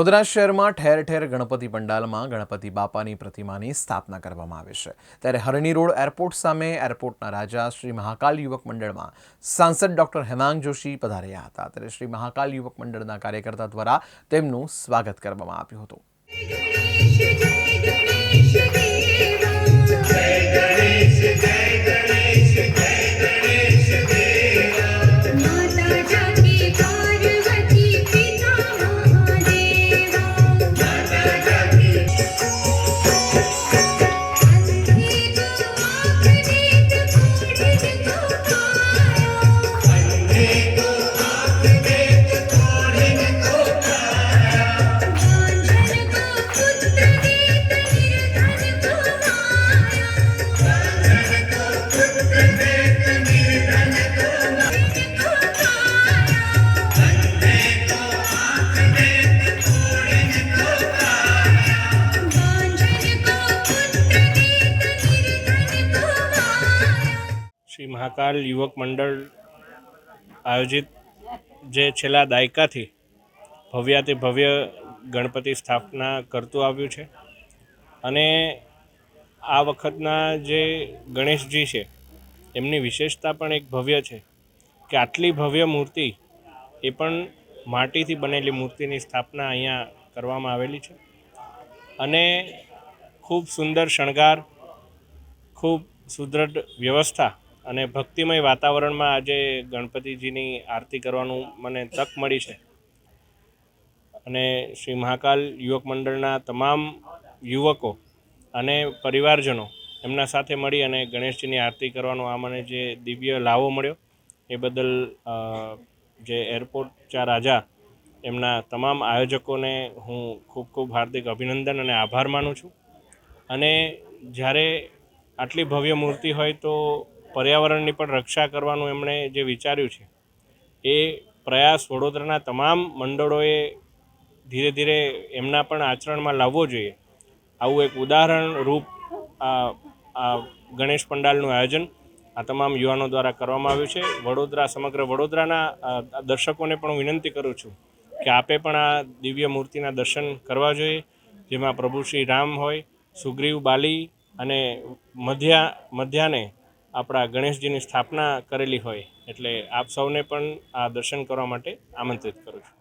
વડોદરા શહેરમાં ઠેર ઠેર ગણપતિ પંડાલમાં ગણપતિ બાપાની પ્રતિમાની સ્થાપના કરવામાં આવે છે. ત્યારે હરણી રોડ એરપોર્ટ સામે એરપોર્ટના રાજા શ્રી મહાકાલ યુવક મંડળમાં સાંસદ ડોક્ટર હેમાંગ જોશી પધાર્યા હતા. ત્યારે શ્રી મહાકાલ યુવક મંડળના કાર્યકર્તા દ્વારા તેમનું સ્વાગત કરવામાં આવ્યું હતું. શ્રી મહાકાલ યુવક મંડળ આયોજિત જે છેલ્લા દાયકાથી ભવ્યાતિ ભવ્ય ગણપતિ સ્થાપના કરતું આવ્યું છે. અને આ વખતના જે ગણેશજી છે, એમની વિશેષતા પણ એક ભવ્ય છે કે આટલી ભવ્ય મૂર્તિ એ પણ માટીથી બનેલી મૂર્તિની સ્થાપના અહીંયા કરવામાં આવેલી છે. અને ખૂબ સુંદર શણગાર, ખૂબ સુદૃઢ વ્યવસ્થા અને ભક્તિમય વાતાવરણમાં આજે ગણપતિજીની આરતી કરવાનું મને તક મળી છે. અને શ્રી મહાકાલ યુવક મંડળના તમામ યુવકો અને પરિવારજનો એમના સાથે મળી અને ગણેશજીની આરતી કરવાનો આ મને જે દિવ્ય લાવો મળ્યો, એ બદલ જે એરપોર્ટ ચાર રાજા એમના તમામ આયોજકોને હું ખૂબ ખૂબ હાર્દિક અભિનંદન અને આભાર માનું છું. અને જ્યારે આટલી ભવ્ય મૂર્તિ હોય તો પર્યાવરણની પણ રક્ષા કરવાનું એમણે જે વિચાર્યું છે, એ પ્રયાસ વડોદરાના તમામ મંડળોએ ધીરે ધીરે એમના પણ આચરણમાં લાવવો જોઈએ. આવું એક ઉદાહરણ રૂપ આ ગણેશ પંડાલનું આયોજન આ તમામ યુવાનો દ્વારા કરવામાં આવ્યું છે. વડોદરા, સમગ્ર વડોદરાના દર્શકોને પણ હું વિનંતી કરું છું કે આપે પણ આ દિવ્ય મૂર્તિના દર્શન કરવા જોઈએ, જેમાં પ્રભુ શ્રી રામ હોય, સુગ્રીવ બાલી અને મધ્યા, મધ્યાને આપણા ગણેશજીની સ્થાપના કરેલી હોય, એટલે આપ સૌને પણ આ દર્શન કરવા માટે આમંત્રિત કરું છું.